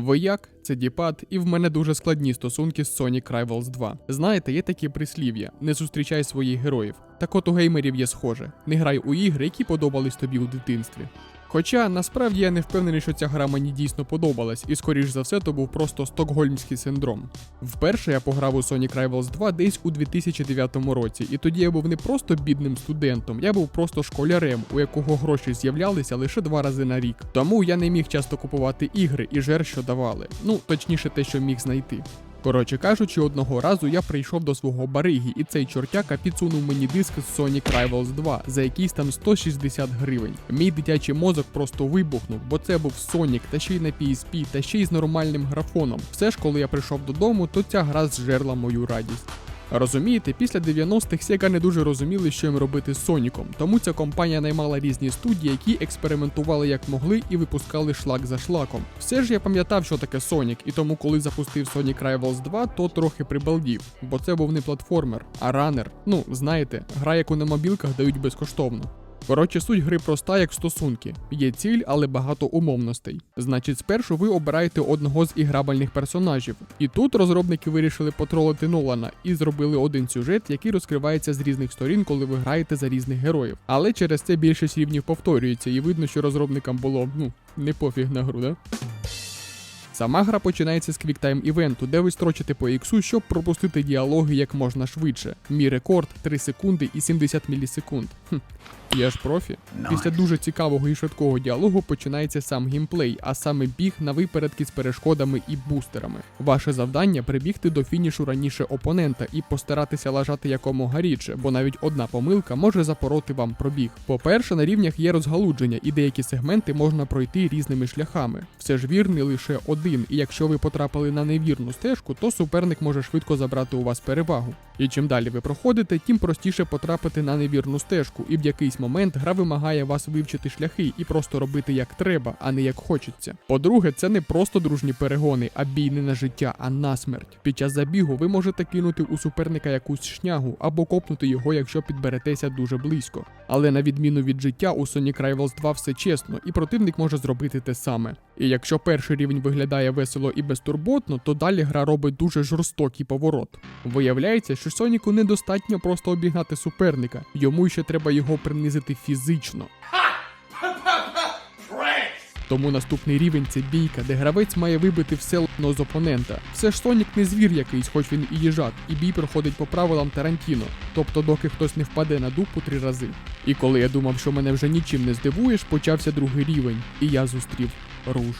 Вояк це діпад, і в мене дуже складні стосунки з Sonic Rivals 2. Знаєте, є такі прислів'я: не зустрічай своїх героїв. Так от у геймерів є схоже: не грай у ігри, які подобались тобі у дитинстві. Хоча насправді я не впевнений, що ця гра мені дійсно подобалась, і скоріш за все, то був просто стокгольмський синдром. Вперше я пограв у Sonic Rivals 2 десь у 2009 році, і тоді я був не просто бідним студентом, я був просто школярем, у якого гроші з'являлися лише два рази на рік. Тому я не міг часто купувати ігри і жер, що давали. Ну, точніше, те, що міг знайти. Коротше кажучи, одного разу я прийшов до свого бариги, і цей чортяка підсунув мені диск з Sonic Rivals 2 за якийсь там 160 гривень. Мій дитячий мозок просто вибухнув, бо це був Sonic, та ще й на PSP, та ще й з нормальним графоном. Все ж, коли я прийшов додому, то ця гра зжерла мою радість. Розумієте, після 90-х Sega не дуже розуміли, що їм робити з Соніком, тому ця компанія наймала різні студії, які експериментували як могли і випускали шлак за шлаком. Все ж я пам'ятав, що таке Сонік, і тому, коли запустив Sonic Rivals 2, то трохи прибалдів, бо це був не платформер, а ранер. Ну, знаєте, гра, яку на мобілках дають безкоштовно. Коротше, суть гри проста, як стосунки. Є ціль, але багато умовностей. Значить, спершу ви обираєте одного з іграбельних персонажів. І тут розробники вирішили потролити Нолана і зробили один сюжет, який розкривається з різних сторін, коли ви граєте за різних героїв. Але через це більшість рівнів повторюється, і видно, що розробникам було ну не пофіг на гру, да? Сама гра починається з квіктайм івенту, де ви строчите по іксу, щоб пропустити діалоги як можна швидше. Мій рекорд 3 секунди і 70 мілісекунд. Хм, я ж профі. Після дуже цікавого і швидкого діалогу починається сам геймплей, а саме біг на випередки з перешкодами і бустерами. Ваше завдання прибігти до фінішу раніше опонента і постаратися лажати якомога рідше, бо навіть одна помилка може запороти вам пробіг. По-перше, на рівнях є розгалудження, і деякі сегменти можна пройти різними шляхами. Все ж вірний лише один, і якщо ви потрапили на невірну стежку, то суперник може швидко забрати у вас перевагу. І чим далі ви проходите, тим простіше потрапити на невірну стежку, і в якийсь момент гра вимагає вас вивчити шляхи і просто робити як треба, а не як хочеться. По-друге, це не просто дружні перегони, а бій не на життя, а на смерть. Під час забігу ви можете кинути у суперника якусь шнягу або копнути його, якщо підберетеся дуже близько. Але на відміну від життя, у Sonic Rivals 2 все чесно, і противник може зробити те саме. І якщо перший рівень виглядає весело і безтурботно, то далі гра робить дуже жорстокий поворот. Виявляється, що Соніку недостатньо просто обігнати суперника, йому ще треба його принизити фізично. Тому наступний рівень це бійка, де гравець має вибити все лно з опонента. Все ж Сонік не звір якийсь, хоч він і їжак, і бій проходить по правилам Тарантіно, тобто доки хтось не впаде на дупу три рази. І коли я думав, що мене вже нічим не здивуєш, почався другий рівень, і я зустрів руш.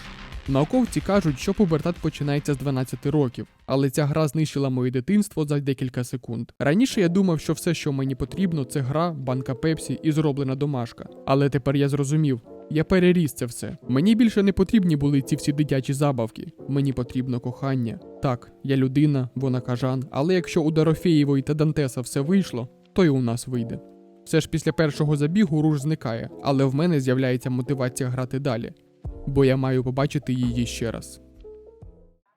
Науковці кажуть, що пубертат починається з 12 років, але ця гра знищила моє дитинство за декілька секунд. Раніше я думав, що все, що мені потрібно, це гра, банка пепсі і зроблена домашка. Але тепер я зрозумів. Я переріс це все. Мені більше не потрібні були ці всі дитячі забавки. Мені потрібно кохання. Так, я людина, вона кажан, але якщо у Дорофєєвої та Дантеса все вийшло, то й у нас вийде. Все ж після першого забігу руш зникає, але в мене з'являється мотивація грати далі, бо я маю побачити її ще раз.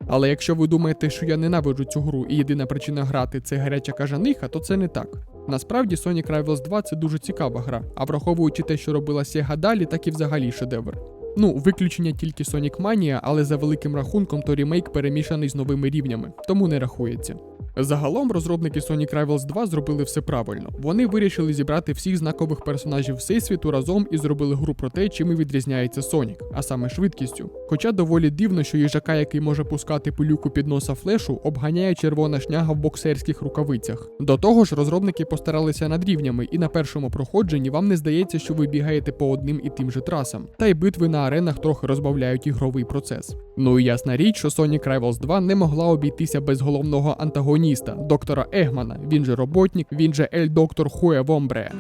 Але якщо ви думаєте, що я ненавиджу цю гру і єдина причина грати це гаряча кажаниха, то це не так. Насправді Sonic Rivals 2 це дуже цікава гра, а враховуючи те, що робила Sega далі, так і взагалі шедевр. Ну, виключення тільки Sonic Mania, але за великим рахунком то ремейк перемішаний з новими рівнями, тому не рахується. Загалом розробники Sonic Rivals 2 зробили все правильно. Вони вирішили зібрати всіх знакових персонажів всесвіту разом і зробили гру про те, чим і відрізняється Сонік, а саме швидкістю. Хоча доволі дивно, що їжака, який може пускати пилюку під носа флешу, обганяє червона шняга в боксерських рукавицях. До того ж, розробники постаралися над рівнями, і на першому проходженні вам не здається, що ви бігаєте по одним і тим же трасам. Та й битви на аренах трохи розбавляють ігровий процес. Ну і ясна річ, що Sonic Rivals 2 не могла обійтися без головного антагоніста доктора Егмана. Він же роботник, він же Ель Доктор Хуе Вомбре.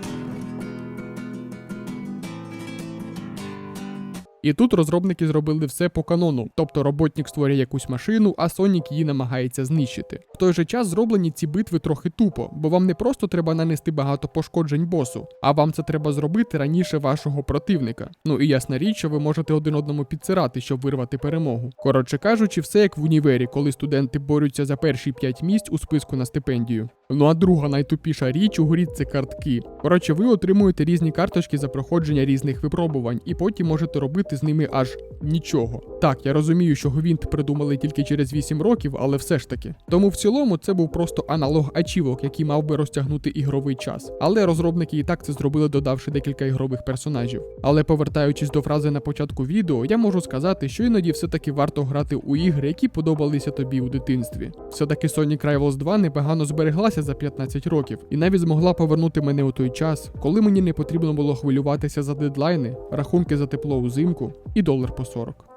І тут розробники зробили все по канону, тобто роботник створює якусь машину, а Сонік її намагається знищити. В той же час зроблені ці битви трохи тупо, бо вам не просто треба нанести багато пошкоджень босу, а вам це треба зробити раніше вашого противника. Ну і ясна річ, що ви можете один одному підсирати, щоб вирвати перемогу. Коротше кажучи, все як в універі, коли студенти борються за перші 5 місць у списку на стипендію. Ну а друга найтупіша річ у грі це картки. Коротше, ви отримуєте різні карточки за проходження різних випробувань, і потім можете робити з ними аж нічого. Так, я розумію, що Гвинт придумали тільки через 8 років, але все ж таки. Тому в цілому це був просто аналог ачівок, який мав би розтягнути ігровий час. Але розробники і так це зробили, додавши декілька ігрових персонажів. Але повертаючись до фрази на початку відео, я можу сказати, що іноді все-таки варто грати у ігри, які подобалися тобі у дитинстві. Все-таки Sonic Rivals 2 непогано збереглася за 15 років, і навіть змогла повернути мене у той час, коли мені не потрібно було хвилюватися за дедлайни, рахунки за тепло узимку і долар по 40.